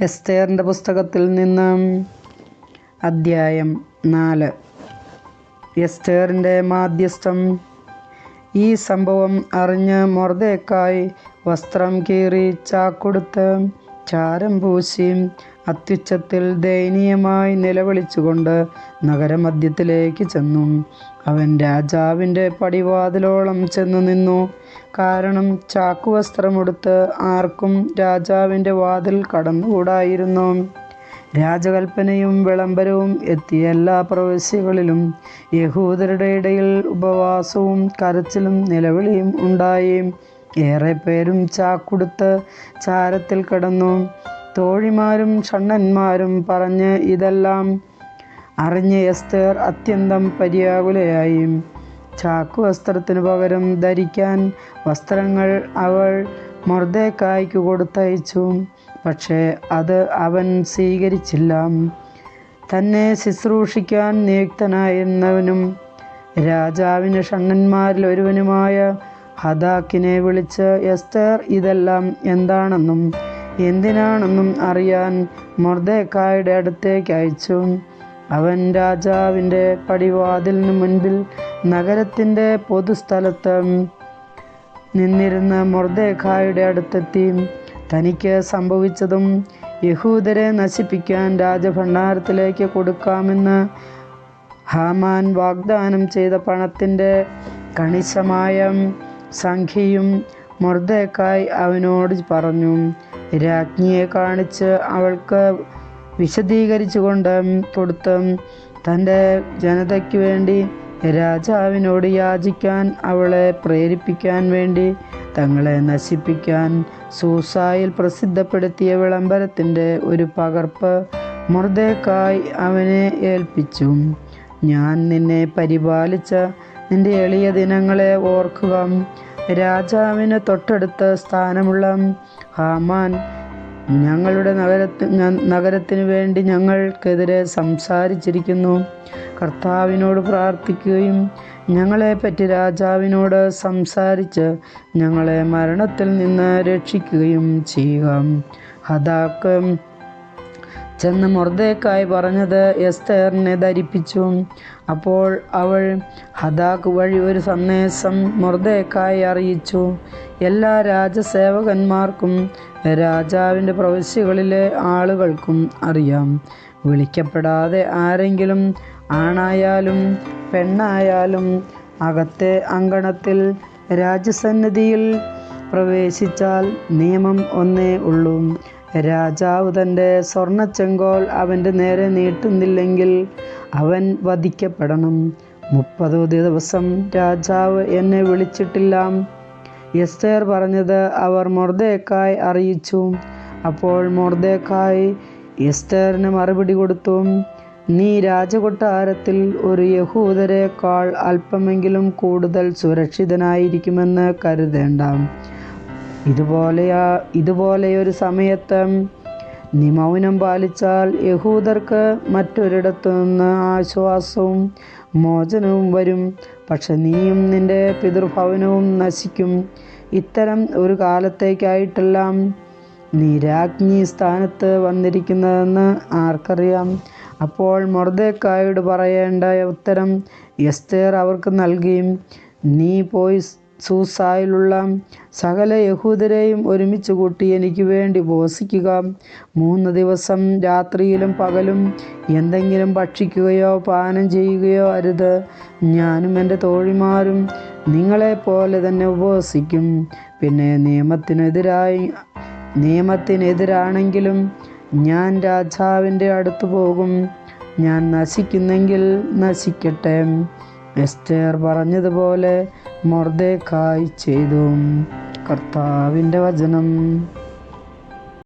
എസ്തേറിന്റെ പുസ്തകത്തിൽ നിന്ന് അദ്ധ്യായം നാല്. എസ്തേറിന്റെ മാധ്യസ്ഥം. ഈ സംഭവം അറിഞ്ഞ് മൊറദേക്കായി വസ്ത്രം കീറി ചാക്കൊടുത്ത് ചാരം പൂശി അത്യുച്ചത്തിൽ ദയനീയമായി നിലവിളിച്ചുകൊണ്ട് നഗരമധ്യത്തിലേക്ക് ചെന്നു. അവൻ രാജാവിന്റെ പടിവാതിലോളം ചെന്നു നിന്നു. കാരണം ചാക്കുവസ്ത്രമെടുത്ത് ആർക്കും രാജാവിന്റെ വാതിൽ കടന്നുകൂടായിരുന്നു. രാജകൽപ്പനയും വിളംബരവും എത്തിയ എല്ലാ പ്രവശ്യകളിലും യഹൂദരുടെ ഇടയിൽ ഉപവാസവും കരച്ചിലും നിലവിളിയും ഉണ്ടായി. ഏറെ പേരും ചാക്കുടുത്ത് ചാരത്തിൽ കിടന്നു. തോഴിമാരും ഷണ്ണന്മാരും പറഞ്ഞ് ഇതെല്ലാം അറിഞ്ഞ് എസ്തേർ അത്യന്തം പര്യാകുലയായി. ചാക്കു വസ്ത്രത്തിനു പകരം ധരിക്കാൻ വസ്ത്രങ്ങൾ അവൾ മൊർദേക്കായ്ക്ക് കൊടുത്തയച്ചു. പക്ഷേ അത് അവൻ സ്വീകരിച്ചില്ല. തന്നെ ശുശ്രൂഷിക്കാൻ നിയുക്തനായിരുന്നവനും രാജാവിന് ഷണ്ണന്മാരിൽ ഒരുവനുമായ ഹദാക്കിനെ വിളിച്ച് എസ്തേർ ഇതെല്ലാം എന്താണെന്നും എന്തിനാണെന്നും അറിയാൻ മൊർദേക്കായുടെ അടുത്തേക്ക് അയച്ചു. അവൻ രാജാവിന്റെ പടിവാതിലിന് മുൻപിൽ നഗരത്തിന്റെ പൊതുസ്ഥലത്ത് നിന്നിരുന്ന മൊർദേഖായുടെ അടുത്തെത്തി. തനിക്ക് സംഭവിച്ചതും യഹൂദരെ നശിപ്പിക്കാൻ രാജഭണ്ഡാരത്തിലേക്ക് കൊടുക്കാമെന്ന് ഹാമാൻ വാഗ്ദാനം ചെയ്ത പണത്തിന്റെ കണിശമായ സംഖ്യയും മൊർദേക്കായി അവനോട് പറഞ്ഞു രാജ്ഞിയെ കാണിച്ച് അവൾക്ക് വിശദീകരിച്ചുകൊണ്ട് കൊടുത്ത് തന്റെ ജനതയ്ക്ക് വേണ്ടി രാജാവിനോട് യാചിക്കാൻ അവളെ പ്രേരിപ്പിക്കാൻ വേണ്ടി തങ്ങളെ നശിപ്പിക്കാൻ സൂസായിൽ പ്രസിദ്ധപ്പെടുത്തിയ വിളംബരത്തിന്റെ ഒരു പകർപ്പ് മൊർദേക്കായി അവനെ ഏൽപ്പിച്ചു. ഞാൻ നിന്നെ പരിപാലിച്ച നിന്റെ എളിയ ദിനങ്ങളെ ഓർക്കുക. രാജാവിന് തൊട്ടടുത്ത സ്ഥാനമുള്ള ഹാമാൻ ഞങ്ങളുടെ നഗരത്തി നഗരത്തിനു വേണ്ടി ഞങ്ങൾക്കെതിരെ സംസാരിച്ചിരിക്കുന്നു. കർത്താവിനോട് പ്രാർത്ഥിക്കുകയും ഞങ്ങളെപ്പറ്റി രാജാവിനോട് സംസാരിച്ച് ഞങ്ങളെ മരണത്തിൽ നിന്ന് രക്ഷിക്കുകയും ചെയ്യുക. ഹദാക്ക് ചെന്ന് മൊർദേക്കായി പറഞ്ഞത് എസ്തേറിനെ ധരിപ്പിച്ചു. അപ്പോൾ അവൾ ഹദാക്ക് വഴി ഒരു സന്ദേശം മൊർദേക്കായി അറിയിച്ചു. എല്ലാ രാജസേവകന്മാർക്കും രാജാവിന്റെ പ്രവിശ്യകളിലെ ആളുകൾക്കും അറിയാം. വിളിക്കപ്പെടാതെ ആരെങ്കിലും ആണായാലും പെണ്ണായാലും അകത്തെ അങ്കണത്തിൽ രാജസന്നിധിയിൽ പ്രവേശിച്ചാൽ നിയമം ഒന്നേ ഉള്ളൂ. രാജാവ് തന്റെ സ്വർണച്ചെങ്കോൽ അവന്റെ നേരെ നീട്ടുന്നില്ലെങ്കിൽ അവൻ വധിക്കപ്പെടണം. മുപ്പത് ദിവസം രാജാവ് എന്നെ വിളിച്ചിട്ടില്ല. എസ്തേർ പറഞ്ഞത് അവർ മൊർദേക്കായി അറിയിച്ചു. അപ്പോൾ മൊർദേക്കായി എസ്തേറിന് മറുപടി കൊടുത്തു. നീ രാജകൊട്ടാരത്തിൽ ഒരു യഹൂദരെക്കാൾ അല്പമെങ്കിലും കൂടുതൽ സുരക്ഷിതനായിരിക്കുമെന്ന് കരുതേണ്ട. ഇതുപോലെയാ ഇതുപോലെയൊരു സമയത്ത് നീ മൗനം പാലിച്ചാൽ യഹൂദർക്ക് മറ്റൊരിടത്തു നിന്ന് ആശ്വാസവും മോചനവും വരും. പക്ഷെ നീയും നിന്റെ പിതൃഭവനവും നശിക്കും. ഇത്തരം ഒരു കാലത്തേക്കായിട്ടെല്ലാം നീ രാജ്ഞി സ്ഥാനത്ത് വന്നിരിക്കുന്നതെന്ന് ആർക്കറിയാം? അപ്പോൾ മൊറദേക്കായോട് പറയേണ്ട ഉത്തരം എസ്തേർ അവർക്ക് നൽകിയും നീ പോയി സൂസായിലുള്ള സകല യഹൂദരെയും ഒരുമിച്ച് കൂട്ടി എനിക്ക് വേണ്ടി ഉപവസിക്കുക. മൂന്ന് ദിവസം രാത്രിയിലും പകലും എന്തെങ്കിലും ഭക്ഷിക്കുകയോ പാനം ചെയ്യുകയോ അരുത്. ഞാനും എന്റെ തോഴിമാരും നിങ്ങളെപ്പോലെ തന്നെ ഉപവസിക്കും. പിന്നെ നിയമത്തിനെതിരായി നിയമത്തിനെതിരാണെങ്കിലും ഞാൻ രാജാവിന്റെ അടുത്ത് പോകും. ഞാൻ നശിക്കുന്നെങ്കിൽ നശിക്കട്ടെ. എസ്റ്റേർ പറഞ്ഞതുപോലെ മൊർദേക്കായി ചെയ്തു. കർത്താവിന്റെ വചനം.